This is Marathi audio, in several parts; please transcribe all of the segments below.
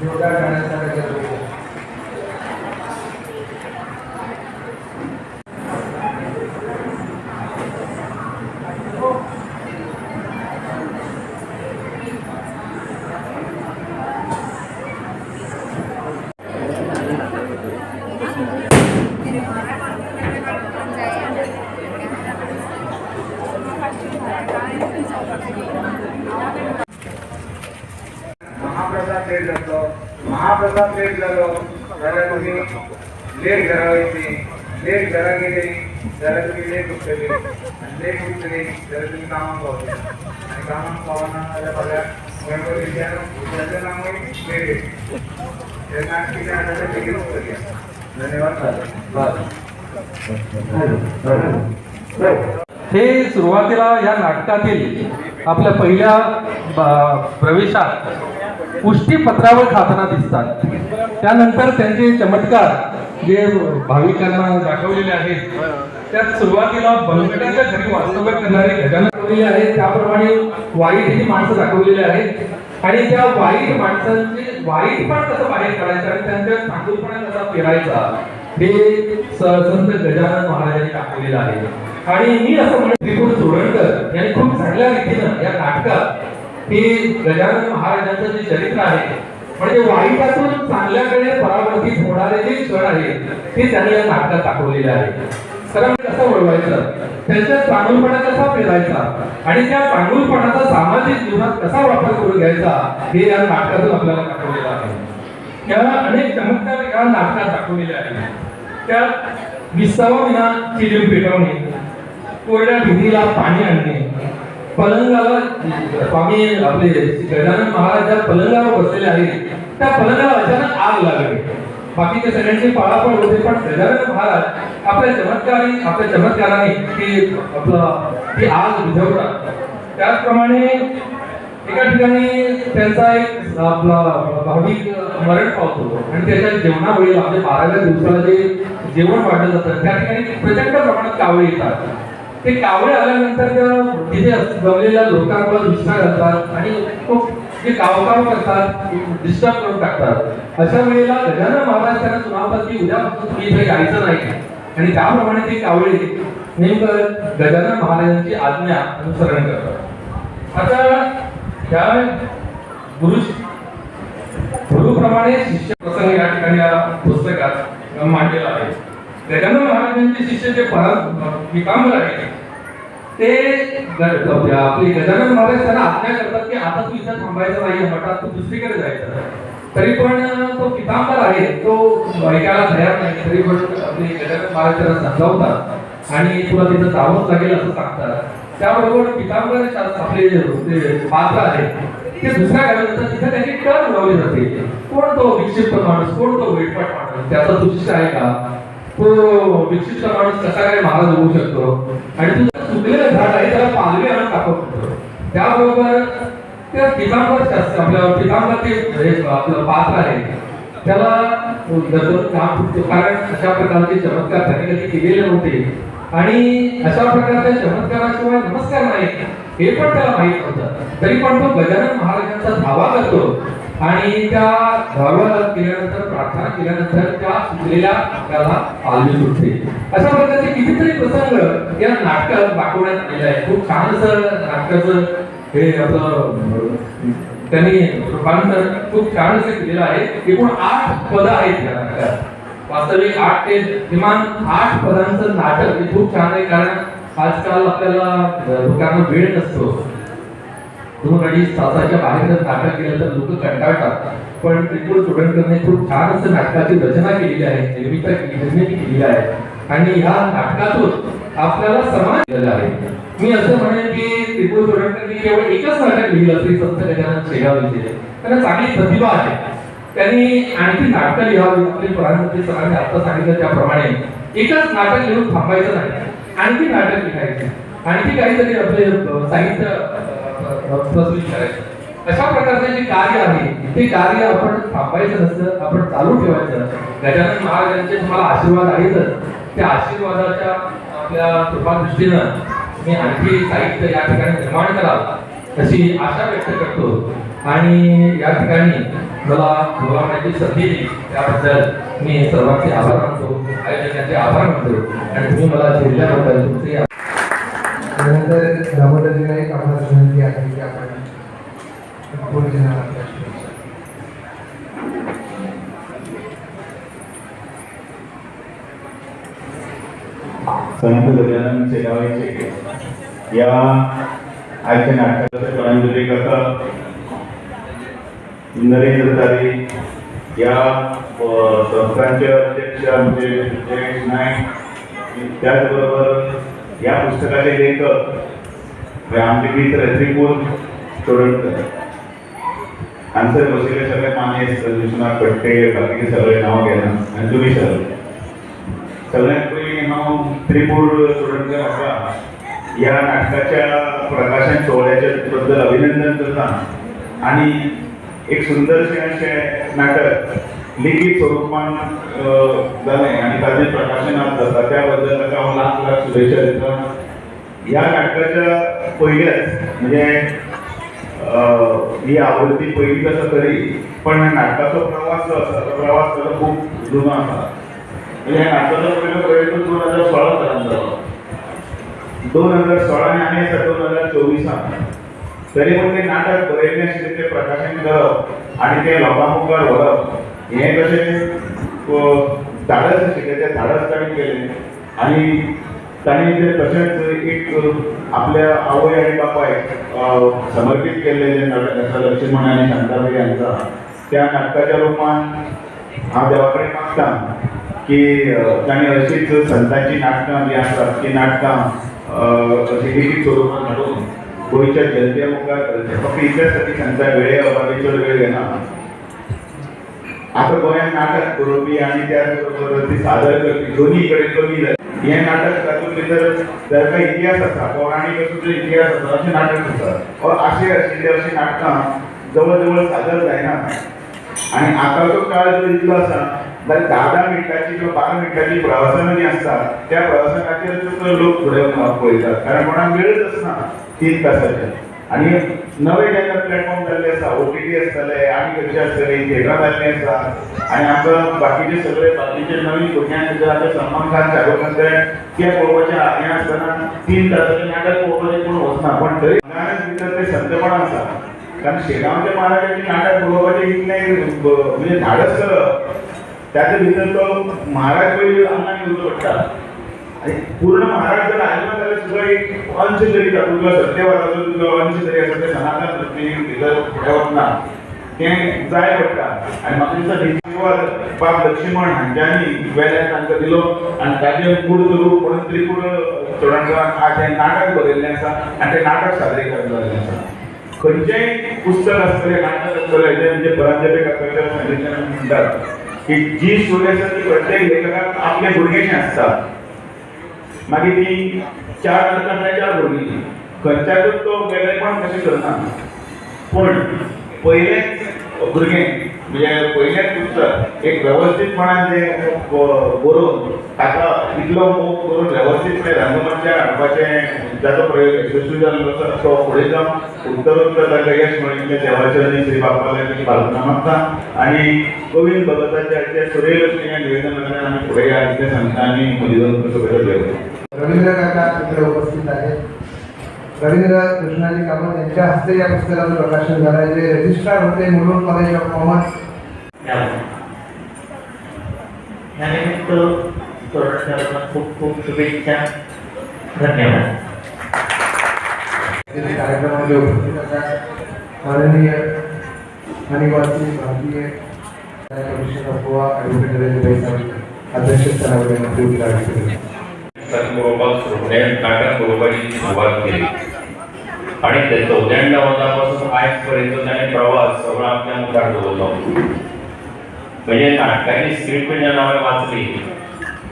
जोरदार करण्याचा प्रयत्न करूया. महाप्रसाद लेट जातो महाप्रसाद लेट झालो जरा तुम्ही लेट करावायची लेट घरा गेले जरा तुम्ही लेट उठले लेट उठले जरा तुम्ही कामात पावले आणि कामात पावना जाल्यार फाल्यां त्याचं दर्शनाकूय लेट हे सुरुवातीला या नाटकातील आपल्या पहिल्या प्रवेशात पुष्टीपत्रावर खाताना दिसतात. त्यानंतर त्यांचे चमत्कार जे भाविकांना दाखवलेले आहेत त्यात सुरुवातीला बंकटाच्या घरी वास्तव्य करणारे गजानन आहेत त्याप्रमाणे वाईट ही माणसं दाखवलेली आहेत. आणि त्या वाईट माणसांचे वाईट पण कसं बाहेर काढायचं आणि त्यांच्या चांगलपणा कसा फिरायचा हे संत गजानन महाराजांनी दाखवलेलं आहे. आणि मी असं म्हणतो त्रिपुर चोरणकर यांनी खूप चांगल्या रीतीनं या नाटकात की गजानन महाराजांचं जे चरित्र आहे म्हणजे वाईटातून चांगल्याकडे परावर्तित होणारे जे क्षण आहे ते त्यांनी या नाटकात दाखवलेले आहे. सगळं म्हणजे कसं वळवायचं त्यांच्या चांगुलपणा कसा पेरायचा आणि त्या चांगुलपणाचा सामाजिक जीवनात कसा वापर करून घ्यायचा हे या नाटकातून आपल्याला दाखवलेलं आहे. या अनेक चमत्कार या नाटकात दाखवलेल्या आहेत. त्या विसावा विना चिलीम पेटवणे कोरड्या भिंतीला पाणी आणणे पलंगावर स्वामी आपले गजानन महाराज ज्या पलंगावर बसलेले आहेत त्या पलंगाला अचानक आग लागली. बाकीच्या सगळ्यांचे पाळापळ होते पण गजानन महाराज आपल्या चमत्कारी आपल्या चमत्काराने ती आपला ती आग विझवतात त्याचप्रमाणे एका ठिकाणी त्यांचा एक आपला भाविक मरण पावतो आणि त्याच्या जेवणावेळी म्हणजे बाराव्या दिवसाला जे जेवण वाढलं जातं त्या ठिकाणी प्रचंड प्रमाणात कावळे येतात. ते कावळे आल्यानंतर त्या तिथे जमलेल्या लोकांवर विश्वास घालतात आणि ते कावकाव करतात डिस्टर्ब करून टाकतात. अशा वेळेला गजानन महाराज त्यांना सुनावतात की उद्यापासून तुम्ही इथे यायचं नाही. आणि त्याप्रमाणे ते कावळे नेमकं गजानन महाराजांची आज्ञा अनुसरण करतात. आता त्या गुरु गुरुप्रमाणे शिष्य प्रसंग या ठिकाणी या पुस्तकात मांडलेला आहे. गजानन महाराजांचे शिष्य जे परत पितांबर आहेत ते आपले गजानन महाराज त्यांना आज्ञा करतात की आता तू इथं थांबायचं नाही हटात तू दुसरीकडे जायचं. तरी पण तो पितांबर आहे तो ऐकायला तयार नाही तरी पण आपले गजानन महाराज त्यांना समजावतात आणि तुला तिथं जावंच लागेल असं सांगतात. त्याबरोबर पितांबर आपले जे पात्र आहे ते दुसऱ्या गावी तिथे त्याची टर्न लावली जाते. कोण तो विक्षिप्त माणूस कोण तो वेटपट माणूस त्याचा तू आहे का? तो विकसित माणूस कसा काय महाराज होऊ शकतो आणि तुझं चुकलेलं झाड आहे त्याला पालवी आणून टाकत होतो. त्याबरोबर त्या पिकांवर शास्त्र आपल्या पिकांवर ते आपलं पात्र आहे त्याला दररोज काम फुटतो कारण अशा प्रकारचे चमत्कार त्याने कधी केलेले नव्हते. आणि अशा प्रकारच्या चमत्काराशिवाय नमस्कार नाही. हे पण त्याला माहीत नव्हतं. तरी पण तो गजानन महाराजांचा धावा करतो. आणि त्या धाव्याला केल्यानंतर प्रार्थना केल्यानंतर त्या सुटलेल्या त्याला पालवी सुटते. अशा प्रकारचे कितीतरी प्रसंग या नाटकात दाखवण्यात आलेला आहे खूप छान असं नाटकाचं हे आपलं त्यांनी रूपांतर खूप छान असं केलेलं आहे. एकूण आठ पद आहेत या नाटकात. वास्तविक आठ ते किमान आठ पदांचं नाटक हे खूप छान आहे कारण आजकाल आपल्याला लोकांना वेळ नसतो. दोन अडीच तासाच्या बाहेर जर नाटक केलं तर लोक कंटाळतात. पण त्रिपुर चोडणकरने खूप छान असं नाटकाची रचना केलेली आहे निर्मिती निर्मिती केलेली आहे. आणि ह्या नाटकातून आपल्याला समान दिलेला आहे. मी असं म्हणेन की त्रिपुर चोडणकरने केवळ एकच नाटक लिहिलं श्री संत गजानन शेगाव त्यांना चांगली प्रतिभा आहे. त्यांनी आणखी नाटकं लिहावी आपले प्रधानमंत्री सरांनी आता सांगितलं त्याप्रमाणे. एकच नाटक लिहून थांबायचं नाही. आणखी नाटक लिहायचं. आणखी काहीतरी आपले साहित्य करायचं. अशा प्रकारचे जे कार्य आहे ते कार्य आपण थांबायचं नसतं आपण चालू ठेवायचं गजानन महाराजांचे तुम्हाला आशीर्वाद आहेतच त्या आशीर्वादाच्या आपल्या कृपा दृष्टीनं मी आणखी साहित्य या ठिकाणी निर्माण करावं. अशी आशा व्यक्त करतो. आणि या ठिकाणी मला बोलावण्याची संधी दिली. त्याबद्दल मी सर्वांचे आभार मानतो. आयोजकांचे आभार मानतो. आणि तुम्ही मला दिल्याबद्दल तुमचे त्यानंतर दामोदरजीला एक आम्हाला विनंती आहे की आपण पुढे संत गजानन शेगावायचे या आजच्या नाटकाचं परांजली कथा नरेंद्र तारे या संस्थांचे अध्यक्ष म्हणजे जयेश नाईक त्याचबरोबर या पुस्तकाचे लेखक आमचे मित्र त्रिपुर तोडणकर आमचे बसलेले सगळे माने विश्वनाथ पट्टे बाकीचे सगळे नाव घेणं आणि तुम्ही सगळे सगळ्यात पयलीं हांव त्रिपूर स्टुडंट म्हाका ह्या नाटकाच्या प्रकाशन सोहळ्याच्या बद्दल अभिनंदन करता. आणि एक सुंदरशें अशें नाटक लिखीत स्वरूपान जालें आनी ताजें प्रकाशन आज जाता त्या बद्दल ताका हांव लाख लाख शुभेच्छा दिता. ह्या नाटकाच्या पयल्याच म्हणजे ही आवृत्ती पहिली कसं तरी पण नाटकाचो प्रवास जो आसा तो प्रवास ताचो खूब जुनो आसा म्हणजे ह्या नाटकाचो पयलो प्रयत्न दोन हजार सोळा सालांत जालो दोन हजार सोळा आनी आमी आसा दोन हजार चोवीसांत तरी पूण तें नाटक बरयल्लें आशिल्लें तें प्रकाशन करप आनी तें लोकां मुखार व्हरप हें कसे अ, शिकले आशिल्लें तें धाडस ताणें केलें. आनी ते तसेच तशेंच एक आपल्या आवय आणि बापायक समर्पित समर्पीत नाटक आसा लक्ष्मण आनी शांताबाई यांचा त्या नाटकाच्या रूपान हांव देवा कडेन मागतां की त्यांनी अशीच संतांची नाटकां जी आसात ती नाटकां अ, अशी लिखीत स्वरुपान गोंयच्या जनते मुखार घालचें फक्त इतलेंच साठी वेळे अभावी चड वेळ घेणार आता गोंयांत नाटक करपी आनी त्याच बरोबर ती सादर करपी दोन्ही कडेन कमी जालें हें नाटक तातूंत भितर जर काय इतिहास आसा पौराणीक असो इतिहास आसा अशें नाटक आसा वा आशय आशिल्लें अशीं नाटकां जवळ जवळ सादर जायना आनी आतांचो काळ जर इतलो आसा जाल्यार धा धा मिनटाची किंवा बारा मिनटाची प्रवासनां जीं आसता त्या प्रवासा खातीर लोक फुडें पळयतात कारण कोणाक वेळच आसना तीन तासाचे आनी नवे जेन्ना प्लॅटफॉर्म जाल्ले आसा ओ टी टी आसतले आमी कशें आसतले थिएटरां जाल्लीं आसा आनी आमकां बाकीचे सगळे बाकीचे नवीन भुरग्यांक जर आतां सलमान खान शाहरुख खान ते ते पळोवपाचें हें आसतना तीन तासाचें नाटक पळोवपाचें कोण वचना पण तरी गोंयांत भितर तें संतपण आसा कारण शेगांवच्या महाराजांचें नाटक पळोवपाचें इतलें म्हणजे धाडस करप त्याच्या भितर तो महाराज पयलीं आंगान येवचो पडटा पूर्ण महाराष्ट्र जर आयलो जाल्यार सुद्दां एक अंश तरी तातूंतलो सत्यवादाचो अंश तरी आसा ते सनातन धर्मी तें जाय पडटा आनी म्हाका दिसता डिसेंबर बाब लक्ष्मण हांच्यांनी वेल्यान तांकां दिलो. आनी ताजे कूड रूप म्हणून त्रिपूर चोडणकरान आज हें नाटक बरयल्लें आसा आनी तें नाटक सादरीकरण जाल्लें आसा खंयचेंय पुस्तक आसतलें नाटक आसतलें हेजें म्हणजे परांजपे काकाच्या सांगितल्यान म्हणटात की जी स्टोरी आसा ती प्रत्येक लेखकाक आपले भुरगेशें आसता मागीर ती चार नाटकांतल्या चार भुरगीं खंयच्याकूच तो वेगळेपण कशें करना? पूण पयलेंच भुरगें म्हणजे पयलेंच पुस्तक एक वेवस्थीतपणान जें बरोवन ताका इतलो मोग करून वेवस्थीत तें रंगमंचार हाडपाचें जाचो प्रयोग यशस्वी जाल्लो आसा तो फुडें जावन उत्तरोत्तर ताका यश मेळिल्लें देवाचरणी श्री बापाले प्रार्थना मागता. आनी गोविंद भगताच्या सुरेल सुरेलक्ष्मी ह्या निवेदनांतल्यान आमी फुडें या इतलें सांगता आनी म्हजी सगळें देवता रवींद्र काका तिकडे उपस्थित आहेत. रवींद्र कृष्णाजी कामत यांच्या हस्ते या पुस्तकाचं प्रकाशन झालं जे रजिस्ट्रार होते मुलुंड कॉलेज ऑफ़ कॉमर्स यानिमित्त तोरणकरांना खूप खूप शुभेच्छा. धन्यवाद. कार्यक्रमामध्ये उपस्थित असतात माननीय अनिवासी भारतीय commission of Goa advocate Ravindra Sawant अध्यक्षस्थानावर यांना टाटा आहेत. सुरुवात केली. आणि ते चौद्याण्णव वर्सापासून आजपर्यंत त्याने प्रवास सगळो आपल्या मुखात दवरलो म्हणजे नाटकांनी स्क्रिप्ट ज्या हांवें वाचली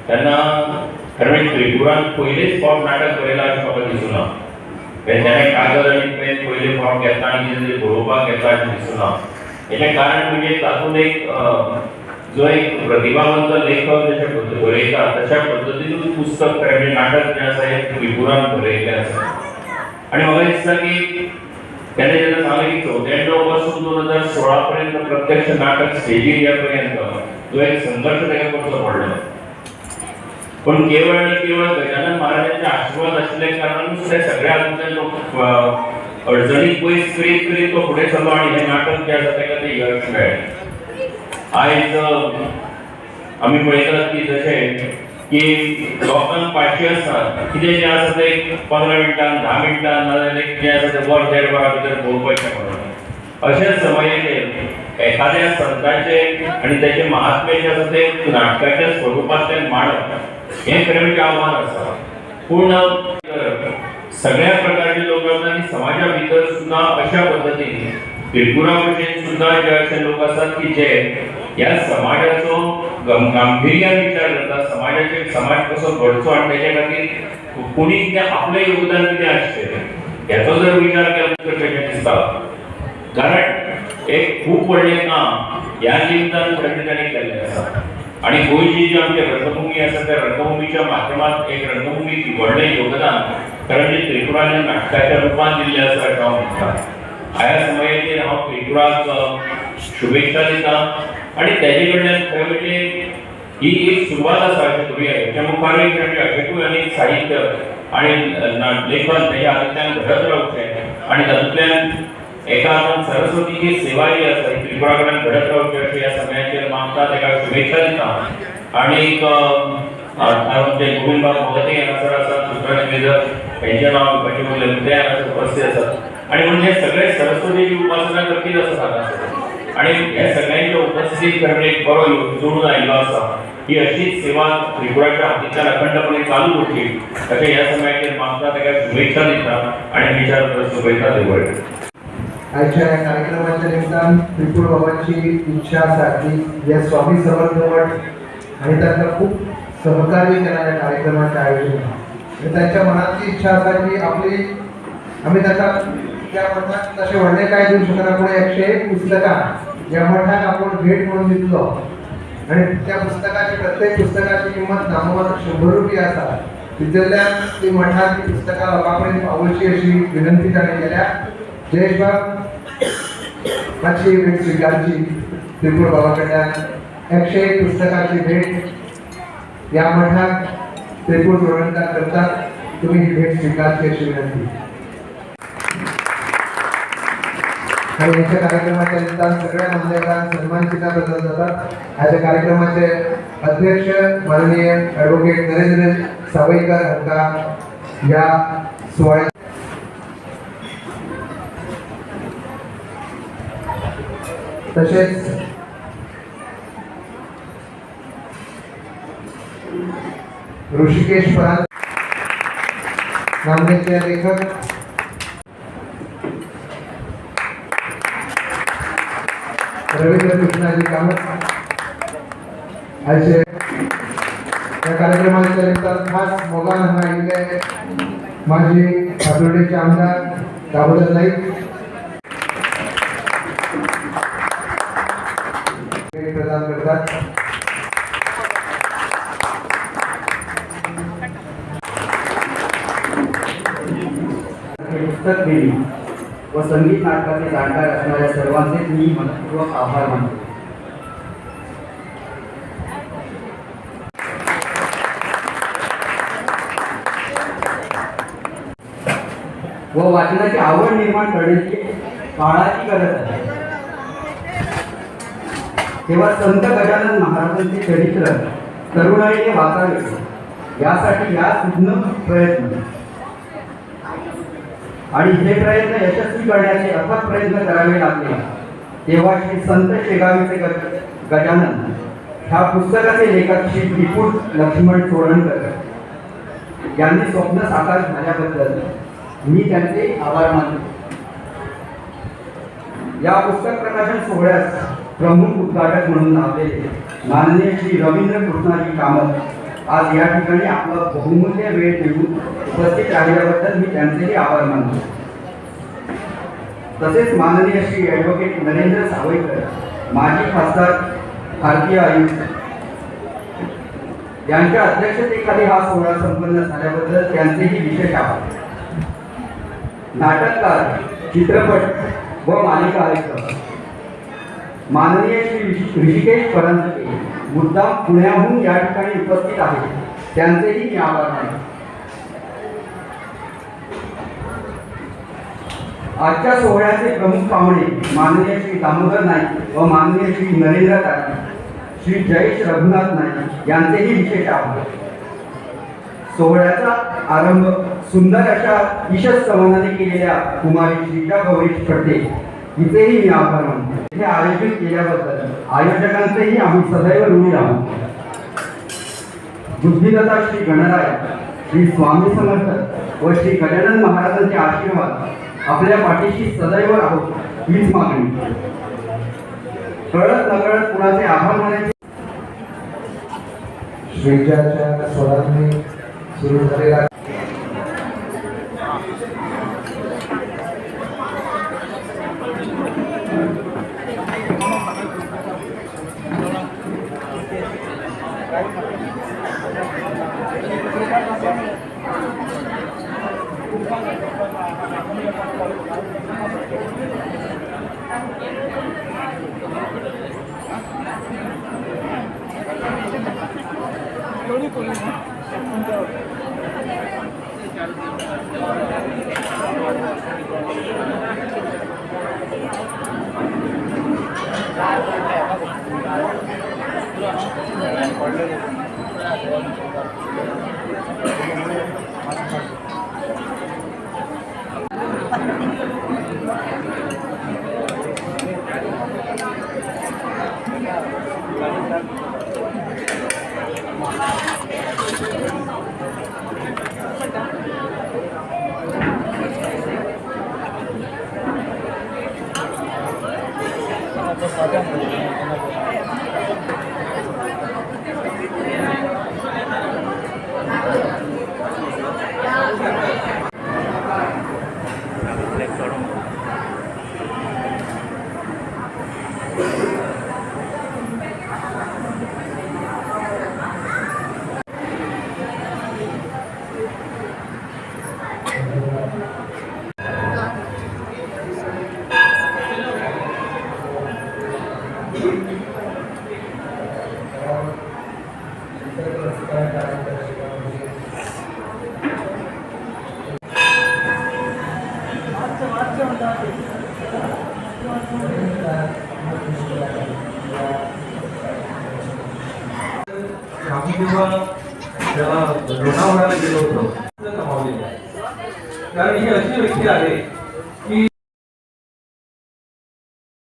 त्यांना कारण म्हणजे त्रिपुरान पयलींच फावट नाटक बरयलां अशें म्हाका दिसूना म्हणजे त्याने कागद आणि पेन पहिले फॉर्म घेतला आनी बरोवपाक घेतला अशें दिसूना हेचें कारण म्हणजे तातूंत एक जो एक प्रतिभावंत लेखक जशे पद्दत बरयता तशा पद्दतीनूच पुस्तक खरें म्हणजे नाटक जें आसा हें त्रिपुरान बरयल्लें आसा आनी म्हाका दिसता की त्याने त्यांना सांगितलं की चौऱ्याण्णवपासून दोन हजार सोळा पर्यंत प्रत्यक्ष नाटक स्टेजिंग यापर्यंत जो एक संघर्ष करचो पडलो पण केवळ आणि केवळ गजानन महाराजांचे आशीर्वाद असल्या कारण त्या सगळ्या अडचणी अडचणी पयस करीत करीत तो पुढे चाललो आणि हे नाटक जे आसा ताका ते यश मेळ्ळें आयज आमी पळयतात की जशें की लोकांक पाशी आसता कितें जें आसा तें पंदरा मिनटान धा मिनटान नाजाल्यार एक कितें आसा तें वर देड वरा भितर पळोवपाचें पडटा अशेंच समयेचेर एखाद्या संताचे आनी त्याचे महात्म्य जे आसा ते नाटकाच्या स्वरुपांतल्यान मांडप हें खरें म्हणजे आव्हान आसा पूण सगळ्या प्रकारचे लोक आसात आणि समाजा भितर सुद्धा अशा पद्धतीने त्रिपुरा भशेन सुद्धा जे असे लोक असतात की जे या समाजाचो गांभीर्यान विचार करता समाजाचे समाज कसो घडचो आणि त्याच्या खातीर कोणी कितें आपलें योगदान कितें आसचें हेचो जर विचार केलो तर कशें दिसता कारण एक खूप व्हडलें काम ह्या निमतान खंय ताणें केल्लें आसा आणि गोंयची जी आमची रंगभूमी आसा त्या रंगभूमीच्या माध्यमात एक रंगभूमीक व्हडलें योगदान कारण जे त्रिपुराने नाटकाच्या रुपान दिल्लें आसा अशें हांव म्हणटा ह्या समयाचेर हांव त्रिपुराक शुभेच्छा दिता. आणि तेजे कडल्यान खरें म्हणजे ही एक सुरुवात असा अशें धरुया हेच्या मुखारूय म्हणजे अशेंकूय साहित्य आणि लेखन त्याच्या हातूंतल्यान घडत रावचें आणि तातूंतल्यान एका हातान सरस्वतीची सेवा जी आसा ही त्रिपुरा घडत रावची अशी ह्या समयाचेर मागता तेका शुभेच्छा दिता. आनीक अ, अ, आमचे गोविंद बाब भगते हांगासर आसात सुब्रत मेजर हेंचें नांव भटी मुले ते हांगासर उपस्थित आसात आणि म्हणजे सगळे सरस्वतीची उपासना करतील असं सांगा आणि या सगळ्यांच्या उपस्थित करणे एक बरो जोडून आलेलो असा ही अशीच सेवा त्रिपुराच्या हातीच्या अखंडपणे चालू होती. अशें या समयाचेर मागता त्या शुभेच्छा देतात आणि विचार शुभेच्छा देवळ आजच्या या कार्यक्रमाच्या निमित्तान त्रिपुर बाबांची इच्छा आसा की या स्वामी समर्थ मठ आणि त्यांना खूप सहकार्य करणाऱ्या कार्यक्रमाचे आयोजन त्यांच्या मनातली इच्छा असा की आपली आम्ही त्याचा त्या मठात तसे व्हडले काय देऊ शकना पूण एकशे एक पुस्तकां या मठात आपण भेट म्हणून दितलो आणि त्या पुस्तकाची प्रत्येक पुस्तकाची किंमत नाममात्र शंभर रुपये आसा विद्यालयात ती मठात ती पुस्तकां लोकां पावोवची अशी विनंती ताणें केल्या. जयेश बाब भेट स्वीकारची. त्रिपुर बाबा एकशे एक पुस्तकाची भेट या मठात त्रिपूर गोरंकार करतात. तुम्ही ही भेट स्वीकारची अशी विनंती. आणि मुख्य कार्यक्रमाच्या निमित्तान सगळ्या मान्यवरांना सन्मान सुद्धा बदल जातात ह्याच्या कार्यक्रमाचे अध्यक्ष माननीय ॲडव्होकेट नरेंद्र सावईकर हक्का या सोहळ्या तसेच ऋषिकेश परांत नामदेवचे लेखक रवींद्र कृष्णाजी कामत. असे या कार्यक्रमाच्या निमित्तान खास मोगान हांगा आयिल्ले माजी आमदार दाबोदर नाईक प्रदान करतात. पुस्तक दिली व संगीत नाटकाचे जाणकार असणाऱ्या सर्वांचेच मी मनपूर्वक आभार मानतो व वाचनाची आवड निर्माण करण्याची काळाची गरज आहे. तेव्हा संत गजानन महाराजांचे चरित्र तरुणाईने वाचावे यासाठी या सुज्ञ प्रयत्न. आणि हे प्रयत्न यशस्वी करण्याचे अथक प्रयत्न करावे लागले. तेव्हा श्री संत शेगावीचे गजानन ह्या पुस्तकाचे लेखक श्री त्रिपुर लक्ष्मण चोरणकर यांनी स्वप्न साकार झाल्याबद्दल मी त्यांचे आभार मानतो. या पुस्तक प्रकाशन सोहळ्यास प्रमुख उद्घाटक म्हणून लाभलेले माननीय श्री रवींद्र कृष्णाजी कामत आज या ठिकाणी आपला बहुमूल्य वेळ देऊन उपस्थित राहिल्याबद्दल मी त्यांचेही आभार मानतो. तसेच माननीय श्री ॲडव्होकेट नरेंद्र सावयकर माजी खासदार भारतीय आयुक्त यांच्या अध्यक्षतेखाली हा सोहळा संपन्न झाल्याबद्दल त्यांचेही विशेष आभार. नाटककार चित्रपट व मालिका आयुक्त माननीय श्री ऋषिकेश परांजपे मुद्दाम पुण्याहून या ठिकाणी उपस्थित आहेत. त्यांचेही मी आभार मानतो. आजच्या सोहळ्याचे प्रमुख पाहुणे माननीय श्री दामोदर नाईक व माननीय श्री नरेंद्र नाईक श्री जयेश रघुनाथ नाईक यांचेही विशेष आभार. सोहळ्याचा आरंभ सुंदर अशा ईशस कमानाने केलेल्या कुमारी श्रीजा गौरीश फडते हिचेही मी आभार मानतो. हे आयोजित केल्याबद्दल आयोजकांचेही आम्ही सदैव ऋणी आहोत बुद्धिदत्ता श्री गणराय श्री स्वामी समर्थ व श्री गजानन महाराजांचे आशीर्वाद आपल्या पाठीशी सदैव राहोत हीच मागणी. कळत नकळत कुणाचे आभार मानायचे? श्रीजाच्या स्वरांनी सुरू झालेला 너를 보는 거.